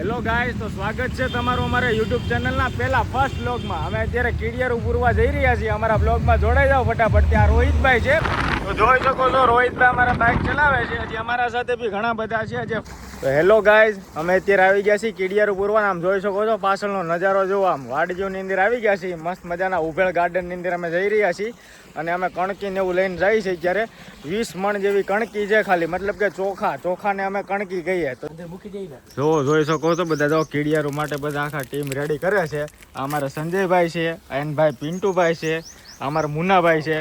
Hello guys તો સ્વાગત છે તમારું અમારા યુટ્યુબ ચેનલના પહેલા ફર્સ્ટ બ્લોગમાં અમે અત્યારે કીડિયર પૂરવા જઈ રહ્યા છીએ. અમારા બ્લોગમાં જોડાઈ જાઓ ફટાફટ. ત્યાં રોહિતભાઈ છે. તો જોઈ શકો છો, રોહિતભાઈ અમારા બાઇક ચલાવે છે. હજી અમારા સાથે બી ઘણા બધા છે. જે તો હેલો ગાઈઝ અમે અત્યારે આવી ગયા છીએ કીડિયારું પૂરવાન આમ જોઈ શકો છો પાછળનો નજારો જોવો આમ વાડજીઓની અંદર આવી ગયા છીએ મસ્ત મજાના ઉભેળ ગાર્ડનની અંદર અમે જઈ રહ્યા છીએ અને અમે કણકીને એવું લઈને જઈએ છીએ જ્યારે વીસ મણ જેવી કણકી છે ખાલી મતલબ કે ચોખા ચોખાને અમે કણકી કહીએ. તો જો જોઈ શકો છો બધા જો કીડિયારું માટે બધા આખા ટીમ રેડી કરે છે. અમારા સંજયભાઈ છે એનભાઈ પિન્ટુભાઈ છે અમારા મુન્નાભાઈ છે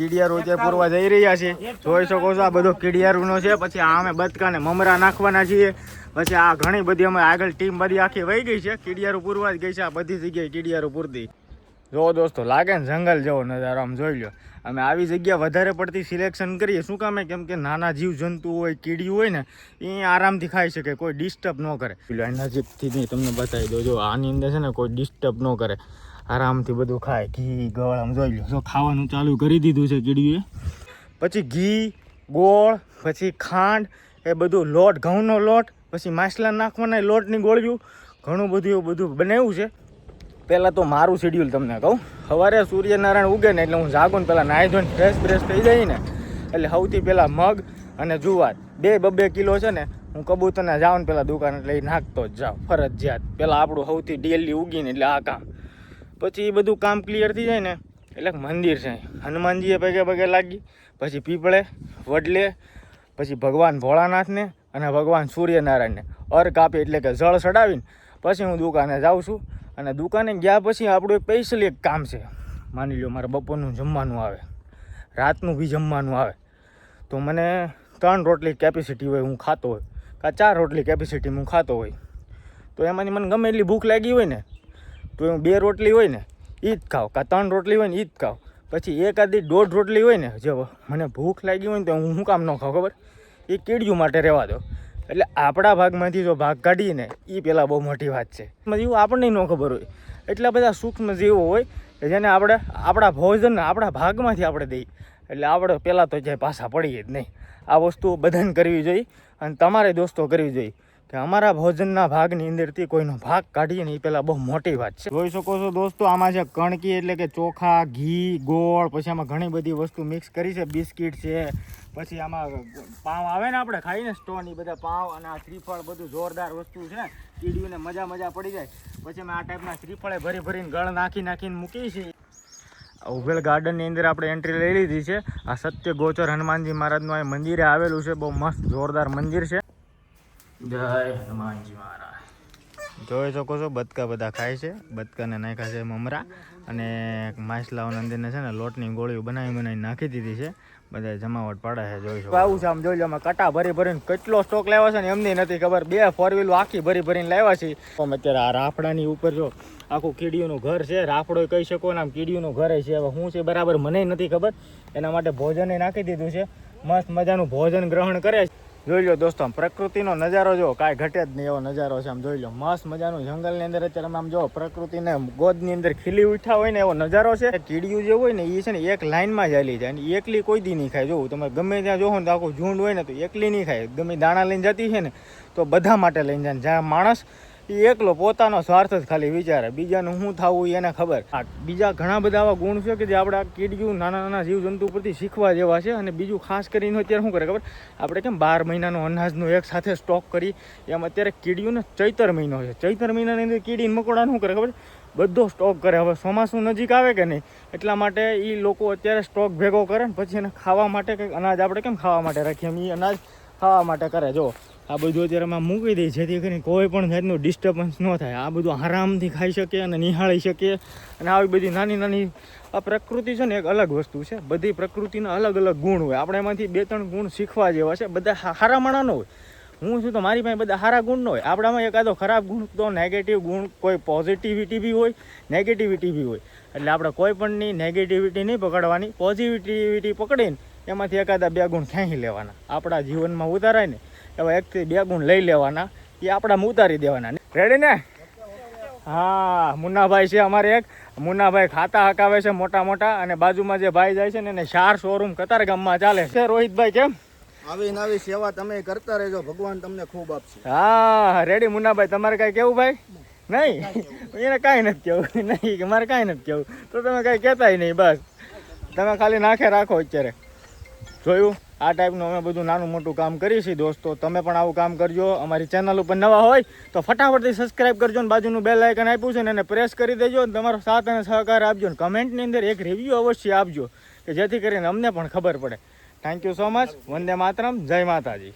કીડિયારું જે પૂરવા જઈ રહ્યા છે. જોઈ શકો છો આ બધો કીડિયારુંનો છે. પછી આ અમે બતકાને મમરા નાખવાના છીએ. પછી આ ઘણી બધી અમે આગળ ટીમ બધી આખી વહી ગઈ છે. કીડિયારો પૂરવા જ ગઈ છે. આ બધી જગ્યાએ કીડિયારો પૂરતી. જો દોસ્તો લાગે ને જંગલ જેવો નજારો આમ જોઈ લો અમે આવી જગ્યા વધારે પડતી સિલેક્શન કરીએ. શું કામે કેમ કે નાના જીવ જંતુ હોય કીડિયું હોય ને એ આરામથી ખાઈ શકે કોઈ ડિસ્ટર્બ ન કરે. પેલું નજીકથી નહીં તમને બતાવી દો જો આની અંદર છે ને કોઈ ડિસ્ટર્બ ન કરે. આરામથી બધું ખાય. ઘી, ગળ, આમ જોઈ લો. જો ખાવાનું ચાલુ કરી દીધું છે કીડીએ. પછી ઘી, ગોળ, પછી ખાંડ, એ બધું લોટ, ઘઉંનો લોટ, પછી માછલા નાખવાના લોટની ગોળ્યું ઘણું બધું એવું બધું બનાવ્યું છે. પહેલાં તો મારું શેડ્યુલ તમને કહું. સવારે સૂર્યનારાયણ ઉગે ને એટલે હું જાગું ને પહેલાં નાહી ધોઈને ફ્રેશ ફ્રેશ થઈ જાય ને એટલે સૌથી પહેલાં મગ અને જુવાર. બે બબે કિલો છે ને, હું કબૂતરને જાઉં ને પહેલાં દુકાને લઈ નાખતો જ જાઉં. ફરજિયાત. પહેલાં આપણું સૌથી ડેલી ઉગીને એટલે આ કામ. પછી એ બધું કામ ક્લિયર થઈ જાય ને, એટલે મંદિર છે હનુમાનજીએ પગે પગે લાગી, પછી પીપળે, વડલે, પછી ભગવાન ભોળાનાથને અને ભગવાન સૂર્યનારાયણને. અર્ક આપી એટલે કે જળ ચડાવીને પછી હું દુકાને જાઉં છું અને દુકાને ગયા પછી આપણું એક સ્પેશિયલ એક કામ છે. માની લો મારે બપોરનું જમવાનું આવે, રાતનું બી જમવાનું આવે. તો મને ત્રણ રોટલી કેપેસિટી હોય હું ખાતો હોય. કાં ચાર રોટલી કેપેસિટી હું ખાતો હોય. તો એમાંની મને ગમે એટલી ભૂખ લાગી હોય ને તો બે રોટલી હોય ને એ જ ખાવ. કાં ત્રણ રોટલી હોય ને એ જ ખાવ. પછી એકાદી દોઢ રોટલી હોય ને, જો મને ભૂખ લાગી હોય ને તો હું શું કામ ન ખાવ ખબર? એ કીડિયું માટે રહેવા દો. એટલે આપણા ભાગમાંથી જો ભાગ કાઢીએ ને એ પહેલાં બહુ મોટી વાત છે. એવું આપણને ન ખબર હોય. એટલા બધા સૂક્ષ્મ જીવો હોય જેને આપણે, આપણા ભોજન આપણા ભાગમાંથી આપણે દઈએ એટલે આપણે પહેલાં તો જે પાછા પડીએ જ નહીં. આ વસ્તુઓ બધાને કરવી જોઈએ અને તમારે દોસ્તો કરવી જોઈએ. કે અમારા ભોજનના ભાગની અંદરથી કોઈનો ભાગ કાઢીએ ને એ પહેલાં બહુ મોટી વાત છે. જોઈ શકો છો દોસ્તો, આમાં છે કણકી એટલે કે ચોખા, ઘી, ગોળ, પછી આમાં ઘણી બધી વસ્તુ મિક્સ કરી છે. બિસ્કિટ છે, પછી આમાં પાવ આવે ને આપણે ખાઈને, સ્ટોન એ બધા પાવ અને આ શ્રીફળ બધું જોરદાર વસ્તુ છે કીડીઓને મજા મજા પડી જાય. પછી અમે આ ટાઈપના શ્રીફળે ભરી ભરીને ગળ નાખી નાખીને મૂકી છીએ. ઉભેલ ગાર્ડનની અંદર આપણે એન્ટ્રી લઈ લીધી છે. આ સત્ય ગોચર હનુમાનજી મહારાજનું આ મંદિરે આવેલું છે. બહુ મસ્ત, જોરદાર મંદિર છે. જય હનુમાનજી મહારાજ. જોઈ શકો છો બતકા બધા ખાય છે. બતકાને નાખ્યા છે મમરા અને માછલાઓ અંદરને છે ને લોટની ગોળીઓ બનાવી બનાવી નાખી દીધી છે. બધા જમાવટ પાડે છે જોઈ શકો આવું છે આમ જોઈ લો અમે કટા ભરી ભરીને કેટલો સ્ટોક લાવ્યો છે ને એમની નથી ખબર. બે ફોર વ્હીલો આખી ભરી ભરીને લાવ્યા છે. અમે અત્યારે આ રાફડાની ઉપર જો આખું કીડીઓનું ઘર છે રાફડો કહી શકો ને આમ કીડીઓનું ઘર છે. હવે શું છે બરાબર મને નથી ખબર. એના માટે ભોજને નાખી દીધું છે. મસ્ત મજાનું ભોજન ગ્રહણ કરે છે. જોઈ લો દોસ્તો, આમ પ્રકૃતિનો નજારો જો કાંઈ ઘટે જ નહીં એવો નજારો છે. આમ જોઈ લો, મસ્ત મજાનું જંગલની અંદર અત્યારે આમ જો પ્રકૃતિને ગોદની અંદર ખીલી ઉઠા હોય ને એવો નજારો છે. કીડીયું જે હોય ને એ છે ને એક લાઇનમાં હાલી જાય અને એકલી કોઈ દી નહીં ખાય. જોવું તમે ગમે ત્યાં જોવો ને તો આખું ઝુંડ હોય ને તો એકલી નહીં ખાય. ગમે દાણા લઈને જતી છે ને, તો બધા માટે લઈને જાય. જ્યાં માણસ એ એકલો પોતાનો સ્વાર્થ જ ખાલી વિચારે. બીજાનું શું થવું એને ખબર. આ બીજા ઘણા બધા આવા ગુણ છે કે જે આપણે આ કીડીયું નાના નાના જીવજંતુ પરથી શીખવા જેવા છે અને બીજું ખાસ કરીને અત્યારે શું કરે ખબર? આપણે કેમ બાર મહિનાનો અનાજનો એક સાથે સ્ટોક કરી, એમ અત્યારે કીડીયુંને ચૈતર મહિનો છે. ચૈતર મહિનાની અંદર કીડી મકોડાનું શું કરે ખબર? બધો સ્ટોક કરે. હવે ચોમાસું નજીક આવે કે નહીં? એટલા માટે એ લોકો અત્યારે સ્ટોક ભેગો કરે ને પછી એને ખાવા માટે કંઈક અનાજ આપણે કેમ ખાવા માટે રાખીએ? એમ એ અનાજ ખાવા માટે કરે. જો આ બધું અત્યારે અમે મૂકી દઈએ, જેથી કરીને કોઈ પણ જાતનું ડિસ્ટર્બન્સ ન થાય. આ બધું આરામથી ખાઈ શકીએ અને નિહાળી શકીએ અને આવી બધી નાની નાની, આ પ્રકૃતિ છે ને એક અલગ વસ્તુ છે. બધી પ્રકૃતિના અલગ અલગ ગુણ હોય. આપણે એમાંથી બે ત્રણ ગુણ શીખવા જેવા છે. બધા હારા માણાનો હોય. હું છું તો મારી પાસે બધા સારા ગુણ ન હોય. આપણામાં એકાદો ખરાબ ગુણ તો નેગેટિવ ગુણ કોઈ પોઝિટિવિટી બી હોય નેગેટિવિટી બી હોય. એટલે આપણે કોઈ પણની નેગેટિવિટી નહીં પકડવાની. પોઝિટિવિટી પકડીને એમાંથી એકાદા બે ગુણ ખેંચી લેવાના. આપણા જીવનમાં ઉતારાય ને એવા એકથી બે ગુણ લઈ લેવાના. એ આપણામાં ઉતારી દેવાના. રેડી ને? હા મુન્નાભાઈ છે અમારે એક. મુન્નાભાઈ ખાતા હકાવે છે મોટા મોટા અને બાજુમાં જે ભાઈ જાય છે ને એને ચાર શોરૂમ કતાર ગામમાં ચાલે છે. રોહિતભાઈ કેમ? આવી નવી સેવા તમે કરતા રહેજો. ભગવાન તમને ખૂબ આપશે. હા રેડી મુન્નાભાઈ. તમારે કાંઈ કેવું ભાઈ? નહીં? એને કાંઈ નથી કેવું. નહીં કે મારે કાંઈ નથી કેવું. તો તમે કાંઈ કહેતાય નહીં બસ. તમે ખાલી નાખે રાખો અત્યારે. જોયું? આ ટાઈપનું અમે બધું નાનું મોટું કામ કરીએ છીએ, દોસ્તો. તમે પણ આવું કામ કરજો. અમારી ચેનલ ઉપર નવા હોય તો ફટાફટથી સબસ્ક્રાઇબ કરજો ને બાજુનું બેલ આઇકન આપ્યું છે ને એને પ્રેસ કરી દેજો ને તમારો સાથ અને સહકાર આપજો ને કમેન્ટની અંદર એક રિવ્યૂ અવશ્ય આપજો કે જેથી કરીને અમને પણ ખબર પડે. Thank you so much Vande Mataram. જય માતાજી.